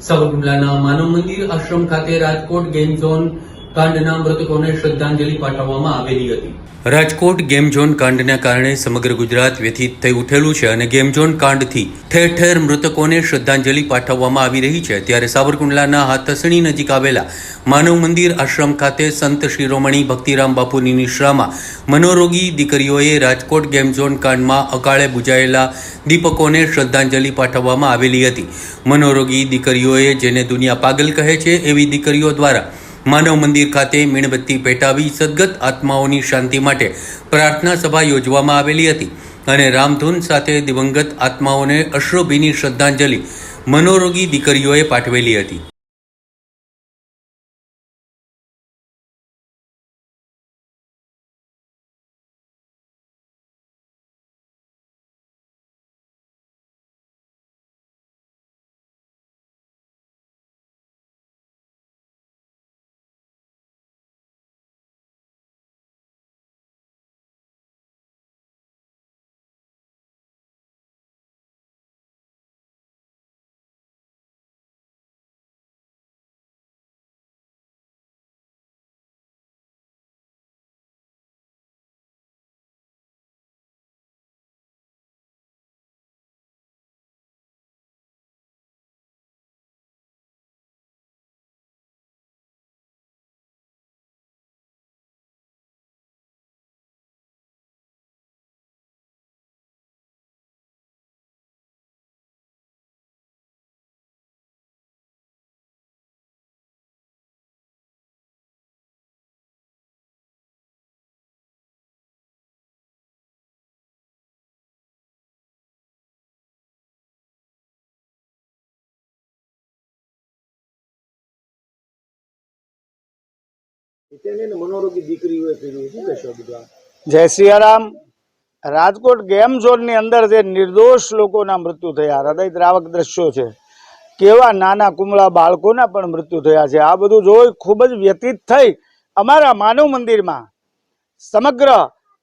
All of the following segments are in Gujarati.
સાવરકુંડલાના માનવ મંદિર આશ્રમ ખાતે રાજકોટ ગેમ ઝોન કાંડના મૃતકોને શ્રદ્ધાંજલિ પાઠવવામાં આવેલી હતી. રાજકોટ ગેમ ઝોન કાંડના કારણે સમગ્ર ગુજરાત વ્યથિત થઈ ઉઠેલું છે અને ગેમ ઝોન કાંડથી ઠેર ઠેર મૃતકોને શ્રદ્ધાંજલિ પાઠવવામાં આવી રહી છે. ત્યારે સાવરકુંડલાના હાથસણી નજીક આવેલા માનવ મંદિર આશ્રમ ખાતે સંત શિરોમણી ભક્તિરામ બાપુની નિશ્રામાં મનોરોગી દીકરીઓએ રાજકોટ ગેમ ઝોન કાંડમાં અકાળે બુજાયેલા દીપકોને શ્રદ્ધાંજલિ પાઠવવામાં આવેલી હતી. મનોરોગી દીકરીઓએ જેને દુનિયા પાગલ કહે છે એવી દીકરીઓ દ્વારા માનવ મંદિર ખાતે મીણબત્તી પેટાવી સદગત આત્માઓની શાંતિ માટે પ્રાર્થના સભા યોજવામાં આવેલી હતી અને રામધૂન સાથે દિવંગત આત્માઓને અશ્રુભીની શ્રદ્ધાંજલિ મનોરોગી દીકરીઓએ પાઠવેલી હતી. જય સિયારામ. રાજકોટ ગેમ ઝોનની અંદર જે નિર્દોષ લોકોના મૃત્યુ થયા, હૃદય દ્રાવક દ્રશ્યો છે. કેવા નાના કુમળા બાળકોના પણ મૃત્યુ થયા છે. આ બધું જોઈ ખૂબ જ વ્યતીત થઈ અમારા માનવ મંદિરમાં સમગ્ર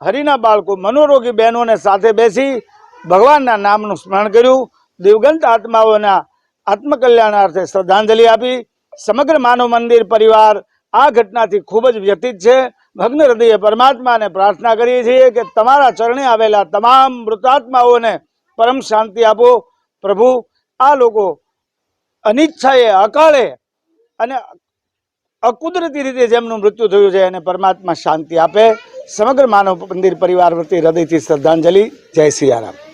હરિના બાળકો, મનોરોગી બહેનોને સાથે બેસી ભગવાનના નામનું સ્મરણ કર્યું. દિવગંત આત્માઓના આત્મકલ્યાણાર્થે શ્રદ્ધાંજલિ આપી. સમગ્ર માનવ મંદિર પરિવાર આ ઘટનાથી ખૂબ જ વ્યતીત છે. ભગ્ન હૃદયે પરમાત્માને પ્રાર્થના કરીએ છીએ કે તમારા ચરણે આવેલા તમામ મૃતાત્માઓને પરમ શાંતિ આપો. પ્રભુ, આ લોકો અનિચ્છાએ, અકાળે અને અકુદરતી રીતે જેમનું મૃત્યુ થયું છે એને પરમાત્મા શાંતિ આપે. સમગ્ર માનવ મંદિર પરિવાર વતી હૃદયથી શ્રદ્ધાંજલિ. જય સિયારામ